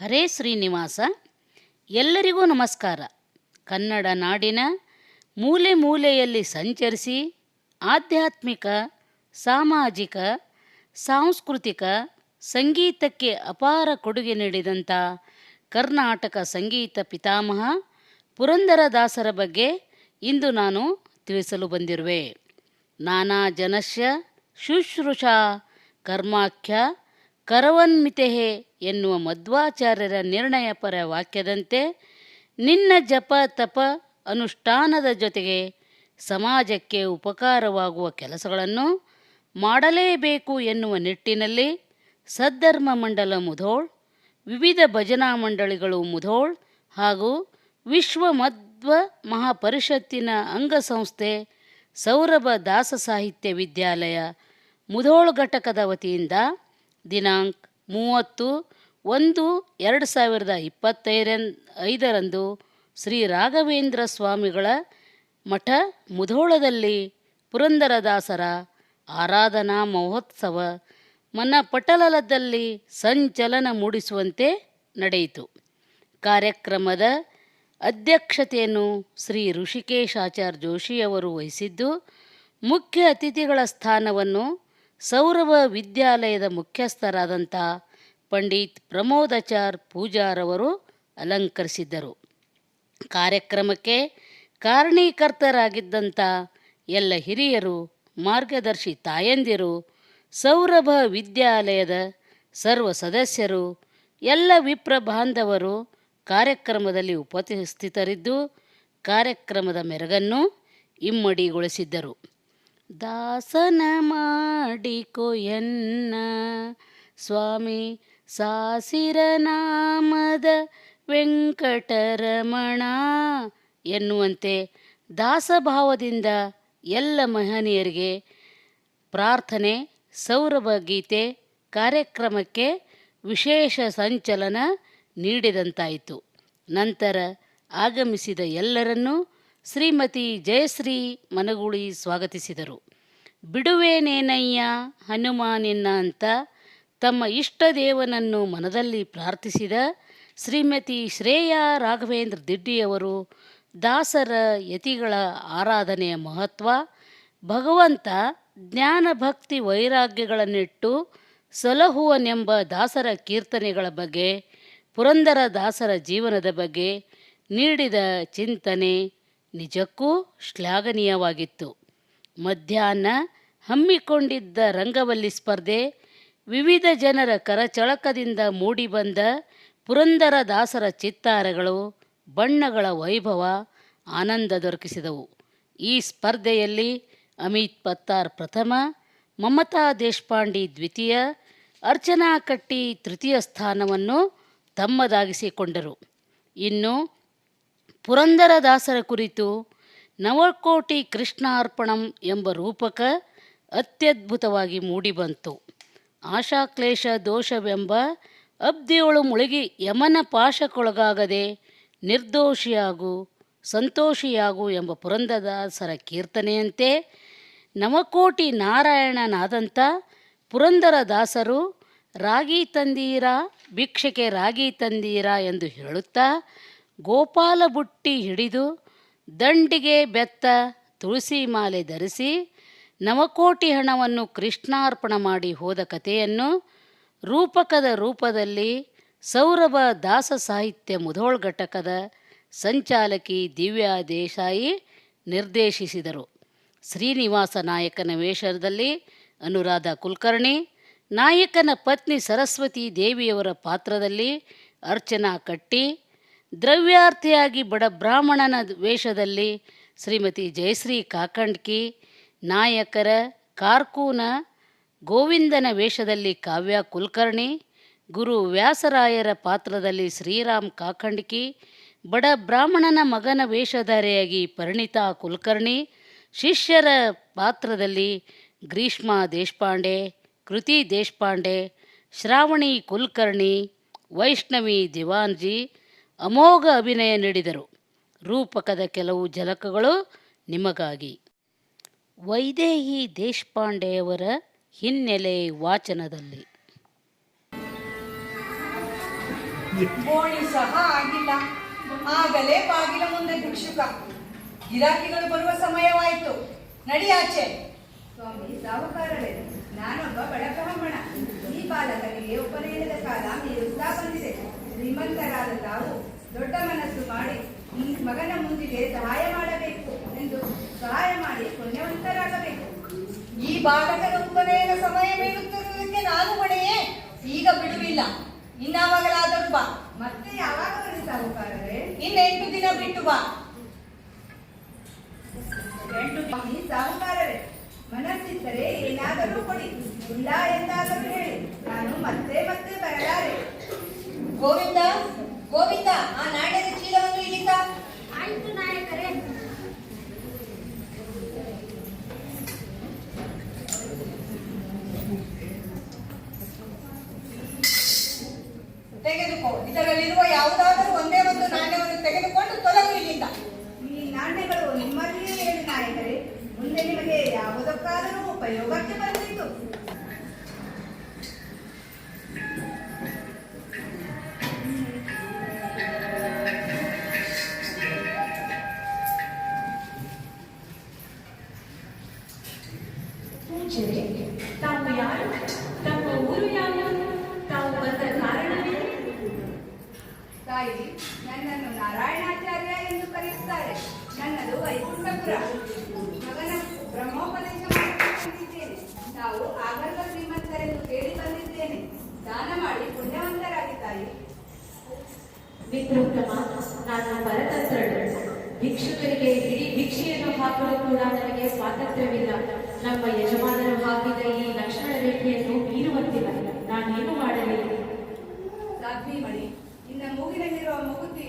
ಹರೇ ಶ್ರೀನಿವಾಸ, ಎಲ್ಲರಿಗೂ ನಮಸ್ಕಾರ. ಕನ್ನಡ ನಾಡಿನ ಮೂಲೆ ಮೂಲೆಯಲ್ಲಿ ಸಂಚರಿಸಿ ಆಧ್ಯಾತ್ಮಿಕ, ಸಾಮಾಜಿಕ, ಸಾಂಸ್ಕೃತಿಕ ಸಂಗೀತಕ್ಕೆ ಅಪಾರ ಕೊಡುಗೆ ನೀಡಿದಂಥ ಕರ್ನಾಟಕ ಸಂಗೀತ ಪಿತಾಮಹ ಪುರಂದರದಾಸರ ಬಗ್ಗೆ ಇಂದು ನಾನು ತಿಳಿಸಲು ಬಂದಿರುವೆ. ನಾನಾ ಜನಸ್ಯ ಶುಶ್ರೂಷಾ, ಕರ್ಮಾಖ್ಯ ಕರವನ್ಮಿತೆಹೆ ಎನ್ನುವ ಮಧ್ವಾಚಾರ್ಯರ ನಿರ್ಣಯಪರ ವಾಕ್ಯದಂತೆ, ನಿನ್ನ ಜಪ ತಪ ಅನುಷ್ಠಾನದ ಜೊತೆಗೆ ಸಮಾಜಕ್ಕೆ ಉಪಕಾರವಾಗುವ ಕೆಲಸಗಳನ್ನು ಮಾಡಲೇಬೇಕು ಎನ್ನುವ ನಿಟ್ಟಿನಲ್ಲಿ ಸದ್ಧರ್ಮ ಮಂಡಲ ಮುಧೋಳ್, ವಿವಿಧ ಭಜನಾ ಮಂಡಳಿಗಳು ಮುಧೋಳ್ ಹಾಗೂ ವಿಶ್ವ ಮಧ್ವ ಮಹಾಪರಿಷತ್ತಿನ ಅಂಗಸಂಸ್ಥೆ ಸೌರಭ ದಾಸ ಸಾಹಿತ್ಯ ವಿದ್ಯಾಲಯ ಮುಧೋಳ್ ಘಟಕದ ವತಿಯಿಂದ ದಿನಾಂಕ ಮೂವತ್ತು ಒಂದು ಎರಡು ಸಾವಿರದ ಇಪ್ಪತ್ತೈರನ್ ಐದರಂದು ಶ್ರೀ ರಾಘವೇಂದ್ರ ಸ್ವಾಮಿಗಳ ಮಠ ಮುಧೋಳದಲ್ಲಿ ಪುರಂದರದಾಸರ ಆರಾಧನಾ ಮಹೋತ್ಸವ ಮನಪಟಲದಲ್ಲಿ ಸಂಚಲನ ಮೂಡಿಸುವಂತೆ ನಡೆಯಿತು. ಕಾರ್ಯಕ್ರಮದ ಅಧ್ಯಕ್ಷತೆಯನ್ನು ಶ್ರೀ ಋಷಿಕೇಶಾಚಾರ್ಯ ಜೋಶಿಯವರು ವಹಿಸಿದ್ದು ಮುಖ್ಯ ಅತಿಥಿಗಳ ಸ್ಥಾನವನ್ನು ಸೌರಭ ವಿದ್ಯಾಲಯದ ಮುಖ್ಯಸ್ಥರಾದಂಥ ಪಂಡಿತ್ ಪ್ರಮೋದಾಚಾರ್ ಪೂಜಾರವರು ಅಲಂಕರಿಸಿದ್ದರು. ಕಾರ್ಯಕ್ರಮಕ್ಕೆ ಕಾರಣೀಕರ್ತರಾಗಿದ್ದಂಥ ಎಲ್ಲ ಹಿರಿಯರು, ಮಾರ್ಗದರ್ಶಿ ತಾಯಂದಿರು ಸೌರಭ ವಿದ್ಯಾಲಯದ ಸರ್ವ ಸದಸ್ಯರು, ಎಲ್ಲ ವಿಪ್ರ ಬಾಂಧವರು ಕಾರ್ಯಕ್ರಮದಲ್ಲಿ ಉಪಸ್ಥಿತರಿದ್ದು, ಕಾರ್ಯಕ್ರಮದ ಮೆರಗನ್ನು ಇಮ್ಮಡಿಗೊಳಿಸಿದ್ದರು. ದಾಸನ ಮಾಡಿಕೊ ಎನ್ನ. ಸ್ವಾಮಿ ಸಾಸಿರ ನಾಮದ ವೆಂಕಟರಮಣ ಎನ್ನುವಂತೆ ದಾಸಭಾವದಿಂದ ಎಲ್ಲ ಮಹನೀಯರಿಗೆ ಪ್ರಾರ್ಥನೆ, ಸೌರಭ ಗೀತೆ ಕಾರ್ಯಕ್ರಮಕ್ಕೆ ವಿಶೇಷ ಸಂಚಲನ ನೀಡಿದಂತಾಯಿತು. ನಂತರ ಆಗಮಿಸಿದ ಎಲ್ಲರನ್ನೂ ಶ್ರೀಮತಿ ಜಯಶ್ರೀ ಮನಗೂಳಿ ಸ್ವಾಗತಿಸಿದರು. ಬಿಡುವೇನೇನಯ್ಯ ಹನುಮಾನೆನ್ನ ಅಂತ ತಮ್ಮ ಇಷ್ಟ ದೇವನನ್ನು ಮನದಲ್ಲಿ ಪ್ರಾರ್ಥಿಸಿದ ಶ್ರೀಮತಿ ಶ್ರೇಯಾ ರಾಘವೇಂದ್ರ ದಿಡ್ಡಿಯವರು ದಾಸರ ಯತಿಗಳ ಆರಾಧನೆಯ ಮಹತ್ವ, ಭಗವಂತ ಜ್ಞಾನ ಭಕ್ತಿ ವೈರಾಗ್ಯಗಳನ್ನಿಟ್ಟು ಸಲಹುವನೆಂಬ ದಾಸರ ಕೀರ್ತನೆಗಳ ಬಗ್ಗೆ, ಪುರಂದರ ದಾಸರ ಜೀವನದ ಬಗ್ಗೆ ನೀಡಿದ ಚಿಂತನೆ ನಿಜಕ್ಕೂ ಶ್ಲಾಘನೀಯವಾಗಿತ್ತು. ಮಧ್ಯಾಹ್ನ ಹಮ್ಮಿಕೊಂಡಿದ್ದ ರಂಗವಲ್ಲಿ ಸ್ಪರ್ಧೆ, ವಿವಿಧ ಜನರ ಕರಚಳಕದಿಂದ ಮೂಡಿಬಂದ ಪುರಂದರ ದಾಸರ ಚಿತ್ತಾರಗಳು, ಬಣ್ಣಗಳ ವೈಭವ ಆನಂದ ದೊರಕಿಸಿದವು. ಈ ಸ್ಪರ್ಧೆಯಲ್ಲಿ ಅಮಿತ್ ಪತ್ತಾರ್ ಪ್ರಥಮ, ಮಮತಾ ದೇಶಪಾಂಡಿ ದ್ವಿತೀಯ, ಅರ್ಚನಾ ಕಟ್ಟಿ ತೃತೀಯ ಸ್ಥಾನವನ್ನು ತಮ್ಮದಾಗಿಸಿಕೊಂಡರು. ಇನ್ನು ಪುರಂದರದಾಸರ ಕುರಿತು ನವಕೋಟಿ ಕೃಷ್ಣಾರ್ಪಣಂ ಎಂಬ ರೂಪಕ ಅತ್ಯದ್ಭುತವಾಗಿ ಮೂಡಿಬಂತು. ಆಶಾಕ್ಲೇಶ ದೋಷವೆಂಬ ಅಬ್ದಿಯೊಳು ಮುಳುಗಿ ಯಮನ ಪಾಶಕ್ಕೊಳಗಾಗದೆ ನಿರ್ದೋಷಿಯಾಗು, ಸಂತೋಷಿಯಾಗು ಎಂಬ ಪುರಂದರದಾಸರ ಕೀರ್ತನೆಯಂತೆ ನವಕೋಟಿ ನಾರಾಯಣನಾದಂಥ ಪುರಂದರದಾಸರು ರಾಗಿ ತಂದೀರಾ, ಭಿಕ್ಷೆಗೆ ರಾಗಿ ತಂದೀರಾ ಎಂದು ಹೇಳುತ್ತಾ ಗೋಪಾಲ ಬುಟ್ಟಿ ಹಿಡಿದು ದಂಡಿಗೆ ಬೆತ್ತ ತುಳಸಿ ಮಾಲೆ ಧರಿಸಿ ನವಕೋಟಿ ಹಣವನ್ನು ಕೃಷ್ಣಾರ್ಪಣ ಮಾಡಿ ಹೋದ ಕಥೆಯನ್ನು ರೂಪಕದ ರೂಪದಲ್ಲಿ ಸೌರಭ ದಾಸ ಸಾಹಿತ್ಯ ಮುಧೋಳ್ ಘಟಕದ ಸಂಚಾಲಕಿ ದಿವ್ಯಾ ದೇಸಾಯಿ ನಿರ್ದೇಶಿಸಿದರು. ಶ್ರೀನಿವಾಸ ನಾಯಕನ ವೇಷದಲ್ಲಿ ಅನುರಾಧ ಕುಲಕರ್ಣಿ, ನಾಯಕನ ಪತ್ನಿ ಸರಸ್ವತಿ ದೇವಿಯವರ ಪಾತ್ರದಲ್ಲಿ ಅರ್ಚನಾ ಕಟ್ಟಿ ದ್ರವ್ಯಾರ್ಥಿಯಾಗಿ ಬಡ ಬ್ರಾಹ್ಮಣನ ವೇಷದಲ್ಲಿ ಶ್ರೀಮತಿ ಜಯಶ್ರೀ ಕಾಕಂಡ್ಕಿ, ನಾಯಕರ ಕಾರ್ಕೂನ, ಗೋವಿಂದನ ವೇಷದಲ್ಲಿ ಕಾವ್ಯ ಕುಲಕರ್ಣಿ, ಗುರು ವ್ಯಾಸರಾಯರ ಪಾತ್ರದಲ್ಲಿ ಶ್ರೀರಾಮ್ ಕಾಕಂಡ್ಕಿ, ಬಡ ಬ್ರಾಹ್ಮಣನ ಮಗನ ವೇಷಧಾರಿಯಾಗಿ ಪರಿಣಿತಾ ಕುಲಕರ್ಣಿ, ಶಿಷ್ಯರ ಪಾತ್ರದಲ್ಲಿ ಗ್ರೀಷ್ಮಾ ದೇಶಪಾಂಡೆ, ಕೃತಿ ದೇಶಪಾಂಡೆ, ಶ್ರಾವಣಿ ಕುಲಕರ್ಣಿ, ವೈಷ್ಣವಿ ದಿವಾನ್ಜಿ ಅಮೋಘ ಅಭಿನಯ ನೀಡಿದರು. ರೂಪಕದ ಕೆಲವು ಝಲಕಗಳು ನಿಮಗಾಗಿ. ವೈದೇಹಿ ದೇಶಪಾಂಡೆಯವರ ಹಿನ್ನೆಲೆ ವಾಚನದಲ್ಲಿ. ಸಹ ಆಗಿಲ್ಲ. ಆಗಲೇ ಬಾಗಿಲ ಮುಂದೆ ಭಿಕ್ಷುಕ. ಗಿರಾಕಿಗಳು ಬರುವ ಸಮಯವಾಯಿತು. ನಡಿಯಾಚೆ ಸ್ವಾಮಿ ಸಾಹುಕಾರರೇ ನಾನೊಬ್ಬ ಬಡ ಬ್ರಾಹ್ಮಣ ಈ ಬಾಲಕನಿಗೆ ಉಪನಯನದ ಕಾಲ ಮೀರುತ್ತಾ ಬಂದಿದೆ ಶ್ರೀಮಂತರಾದ ತಾವು ದೊಡ್ಡ ಮನಸ್ಸು ಮಾಡಿ ಈ ಮಗನ ಮುಂದಿಗೆ ಸಹಾಯ ಮಾಡಬೇಕು ಎಂದು ಸಹಾಯ ಮಾಡಿ ಪುಣ್ಯವಂತರಾಗಬೇಕು. ಈ ಬಾಲಕನ ಉಪನಯನ ಸಮಯ ಬೀಳುತ್ತಿರುವುದಕ್ಕೆ ನಾನು ಹೊಣೆಯೇ ಈಗ ಬಿಡುವಿಲ್ಲ. ಇನ್ನಾವಾಗಲಾದರೂ ಬಾ. ಮತ್ತೆ ಯಾವಾಗ ಸಾಹುಕಾರರೇ ಇನ್ನೆಂಟು ದಿನ ಬಿಟ್ಟು ಬಾ. ಎಂಟು ಸಾಹುಕಾರರೇ ಮನಸ್ಸಿದ್ದರೆ ಏನಾದರೂ ಕೊಡಿ. ಇಲ್ಲ ಎಂದಾದರೂ ಹೇಳಿ. ನಾನು ಮತ್ತೆ ಮತ್ತೆ ಬರಲಾರೆ. ಗೋವಿಂದ ಗೋವಿಂದ, ಆ ನಾಣ್ಯದ ಚೀಲವನ್ನು ಇಲ್ಲಿಂದ ಆಯ್ತು ನಾಯಕರೇ ತೆಗೆದುಕೋ. ಇದರಲ್ಲಿರುವ ಯಾವುದಾದರೂ ಒಂದೇ ಒಂದು ನಾಣ್ಯವನ್ನು ತೆಗೆದುಕೊಂಡು ತೊಲಗು ಇಲ್ಲಿಂದ ಈ ನಾಣ್ಯಗಳು ನಿಮ್ಮಲ್ಲಿಯೇ ನಾಯಕರೇ ಮುಂದೆ ನಿಮಗೆ ಯಾವುದಕ್ಕಾದರೂ ಉಪಯೋಗಕ್ಕೆ ಬಂದಿತು ತಾಯಿ ನನ್ನನ್ನು ನಾರಾಯಣಾಚಾರ್ಯ ಎಂದು ಕರೆಯುತ್ತಾರೆ. ನನ್ನದು ವೈಕುಂಠಪುರ ಮಗನ ಬ್ರಹ್ಮೋಪದೇಶ ಮಾಡಿದ್ದೇನೆ ತಾವು ಆಗರ್ಭ ಶ್ರೀಮಂತರೆಂದು ಕೇಳಿ ಬಂದಿದ್ದೇನೆ. ದಾನ ಮಾಡಿ ಪುಣ್ಯವಂತರಾಗಿ ತಾಯಿ ಮಿತ್ರೋತ್ತಮ ನಾನು ಪರತಂತ್ರಳು ಭಿಕ್ಷುಕರಿಗೆ ಇಡೀ ಭಿಕ್ಷೆಯನ್ನು ಹಾಕಲು ಕೂಡ ನನಗೆ ಸ್ವಾತಂತ್ರ್ಯವಿಲ್ಲ. ನಮ್ಮ ಯಜಮಾನರು ಹಾಕಿದ ಈ ಲಕ್ಷಣ ರೇಖೆಯನ್ನು ಮೀರುವಂತಿಲ್ಲ. ನಾನೇನು ಮಾಡಲಿ? ಸಾಧ್ವಿ ಮಣಿ ಇನ್ನ ಮೂಗಿನಲ್ಲಿರುವ ಮೂಗುತಿ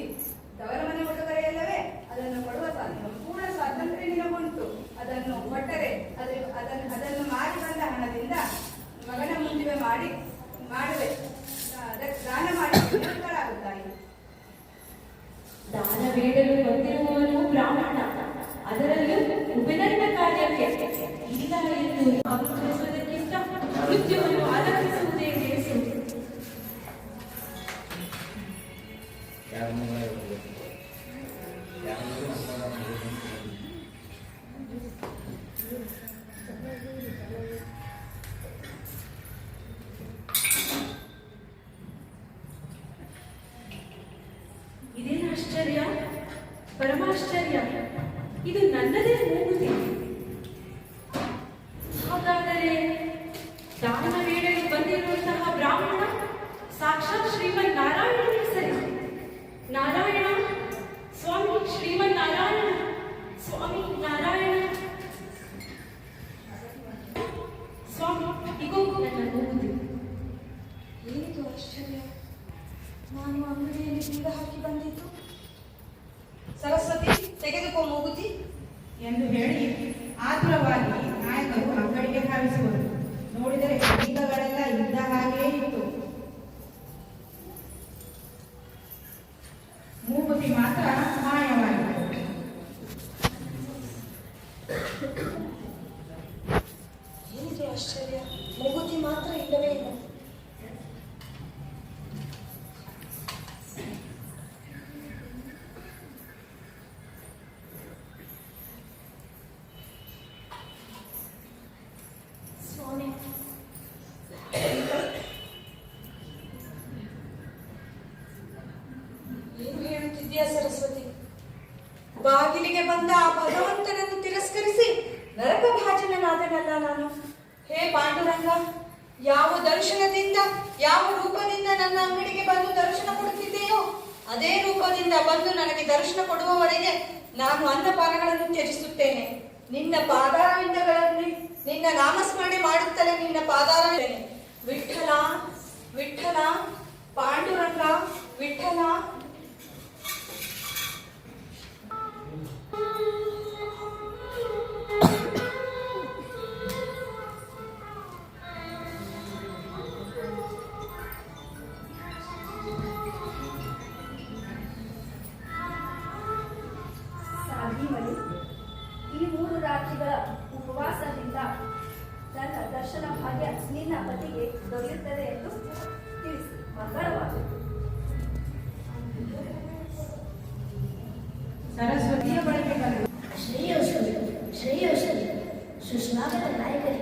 ದವರಮನ ಮನೆ ಉಡುಗೊರೆಯಲ್ಲವೇ ಅದನ್ನು ಕೊಡುವ ಸಂಪೂರ್ಣ ಸ್ವಾತಂತ್ರ್ಯ ನಿನಗುಂಟು ಅದನ್ನು ಕೊಟ್ಟರೆ ಅದು, ಅದನ್ನು ಅದನ್ನು ಮಾರಿ ಬಂದ ಹಣದಿಂದ ಮಗನ ಮುಂದಿವೆ ಮಾಡಿ, ಮಾಡುವೆ. ದಾನ ಮಾಡಿ ಪುಣ್ಯವಂತರಾಗುತ್ತಾಯಿ ದಾನ ಬೇಡಲು ಬಂದಿರುವವನು ಬ್ರಾಹ್ಮಣ ಅದರಲ್ಲೂ ಉಪನಯನ ಕಾರ್ಯಕ್ಕೆ ಇಲ್ಲ ಎಂದು ಮೃತ್ಯುವನ್ನು ಆಲೋಚಿಸುವುದೇ ಏನಿದು ಆಶ್ಚರ್ಯ? ಮೂಗುತಿ ಮಾತ್ರ ಇಲ್ಲವೇ ಇಲ್ಲ? ಏನು ಹೇಳುತ್ತಿದ್ದೀಯಾ ಸರಸ್ವತಿ? ಬಾಗಿಲಿಗೆ ಬಂದ ಆ ಭಗವಂತನನ್ನು ತಿರಸ್ಕರಿಸಿ, ನರಕ ಭಾಜನನಾದನಲ್ಲ ನಾನು. ಹೇ ಪಾಂಡುರಂಗ, ಯಾವ ದರ್ಶನದಿಂದ, ಯಾವ ರೂಪದಿಂದ ನನ್ನ ಅಂಗಡಿಗೆ ಬಂದು ದರ್ಶನ ಕೊಡುತ್ತಿದ್ದೆಯೋ, ಅದೇ ರೂಪದಿಂದ ಬಂದು ನನಗೆ ದರ್ಶನ ಕೊಡುವವರೆಗೆ ನಾನು ಅನ್ನಪಾನಗಳನ್ನು ತ್ಯಜಿಸುತ್ತೇನೆ. ನಿನ್ನ ಪಾದಾರವಿಂದಗಳಲ್ಲಿ ನಿನ್ನ ನಾಮಸ್ಮರಣೆ ಮಾಡುತ್ತಲೇ ನಿನ್ನ ಪಾದಾರ 然后再来一个。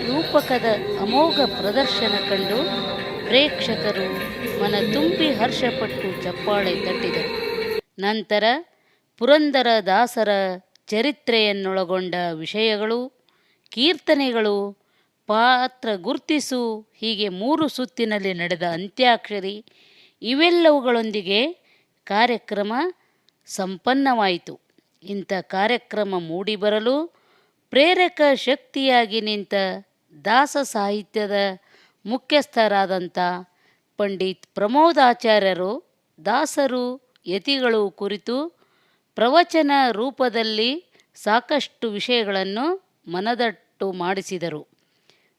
ರೂಪಕದ ಅಮೋಘ ಪ್ರದರ್ಶನ ಕಂಡು ಪ್ರೇಕ್ಷಕರು ಮನ ತುಂಬಿ ಹರ್ಷಪಟ್ಟು ಚಪ್ಪಾಳೆ ತಟ್ಟಿದರು. ನಂತರ ಪುರಂದರ ದಾಸರ ಚರಿತ್ರೆಯನ್ನೊಳಗೊಂಡ ವಿಷಯಗಳು, ಕೀರ್ತನೆಗಳು, ಪಾತ್ರ ಗುರ್ತಿಸು, ಹೀಗೆ ಮೂರು ಸುತ್ತಿನಲ್ಲಿ ನಡೆದ ಅಂತ್ಯಾಕ್ಷರಿ, ಇವೆಲ್ಲವುಗಳೊಂದಿಗೆ ಕಾರ್ಯಕ್ರಮ ಸಂಪನ್ನವಾಯಿತು. ಇಂಥ ಕಾರ್ಯಕ್ರಮ ಮೂಡಿಬರಲು ಪ್ರೇರಕ ಶಕ್ತಿಯಾಗಿ ನಿಂತ ದಾಸ ಸಾಹಿತ್ಯದ ಮುಖ್ಯಸ್ಥರಾದಂಥ ಪಂಡಿತ್ ಪ್ರಮೋದಾಚಾರ್ಯರು, ದಾಸರು ಯತಿಗಳು ಕುರಿತು ಪ್ರವಚನ ರೂಪದಲ್ಲಿ ಸಾಕಷ್ಟು ವಿಷಯಗಳನ್ನು ಮನದಟ್ಟು ಮಾಡಿಸಿದರು.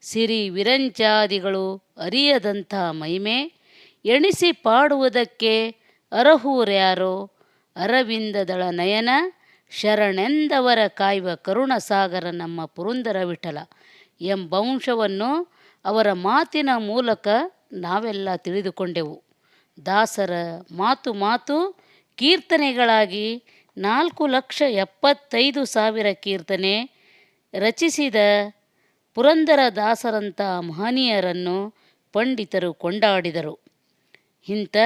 ಸಿರಿ ವಿರಂಚಾದಿಗಳು ಅರಿಯದಂಥ ಮಹಿಮೆ, ಎಣಿಸಿ ಪಾಡುವುದಕ್ಕೆ ಅರಹೂರ್ಯಾರೋ ಅರವಿಂದದಳ ನಯನ ಶರಣೆಂದವರ ಕಾಯುವ ಕರುಣಸಾಗರ ನಮ್ಮ ಪುರಂದರ ವಿಠಲ ಎಂಬಂಶವನ್ನು ಅವರ ಮಾತಿನ ಮೂಲಕ ನಾವೆಲ್ಲ ತಿಳಿದುಕೊಂಡೆವು. ದಾಸರ ಮಾತು ಮಾತು ಕೀರ್ತನೆಗಳಾಗಿ ನಾಲ್ಕು ಲಕ್ಷ ಎಪ್ಪತ್ತೈದು ಸಾವಿರ ಕೀರ್ತನೆ ರಚಿಸಿದ ಪುರಂದರ ದಾಸರಂಥ ಮಹನೀಯರನ್ನು ಪಂಡಿತರು ಕೊಂಡಾಡಿದರು. ಇಂಥ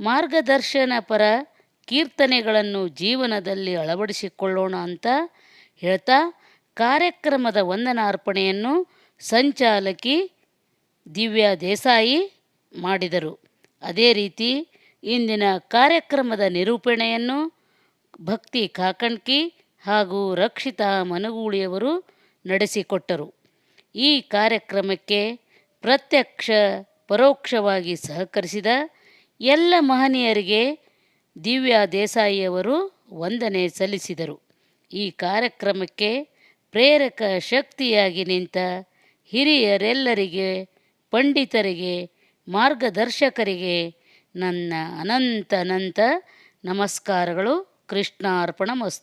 ಮಾರ್ಗದರ್ಶನಪರ ಕೀರ್ತನೆಗಳನ್ನು ಜೀವನದಲ್ಲಿ ಅಳವಡಿಸಿಕೊಳ್ಳೋಣ ಅಂತ ಹೇಳ್ತಾ ಕಾರ್ಯಕ್ರಮದ ವಂದನಾರ್ಪಣೆಯನ್ನು ಸಂಚಾಲಕಿ ದಿವ್ಯಾ ದೇಸಾಯಿ ಮಾಡಿದರು. ಅದೇ ರೀತಿ ಇಂದಿನ ಕಾರ್ಯಕ್ರಮದ ನಿರೂಪಣೆಯನ್ನು ಭಕ್ತಿ ಕಾಕಣ್ಕಿ ಹಾಗೂ ರಕ್ಷಿತಾ ಮನಗೂಳಿಯವರು ನಡೆಸಿಕೊಟ್ಟರು. ಈ ಕಾರ್ಯಕ್ರಮಕ್ಕೆ ಪ್ರತ್ಯಕ್ಷ ಪರೋಕ್ಷವಾಗಿ ಸಹಕರಿಸಿದ ಎಲ್ಲ ಮಹನೀಯರಿಗೆ ದಿವ್ಯಾ ದೇಸಾಯಿಯವರು ವಂದನೆ ಸಲ್ಲಿಸಿದರು. ಈ ಕಾರ್ಯಕ್ರಮಕ್ಕೆ ಪ್ರೇರಕ ಶಕ್ತಿಯಾಗಿ ನಿಂತ ಹಿರಿಯರೆಲ್ಲರಿಗೆ, ಪಂಡಿತರಿಗೆ, ಮಾರ್ಗದರ್ಶಕರಿಗೆ ನನ್ನ ಅನಂತ ಅನಂತ ನಮಸ್ಕಾರಗಳು. ಕೃಷ್ಣಾರ್ಪಣ ಮಸ್ತು.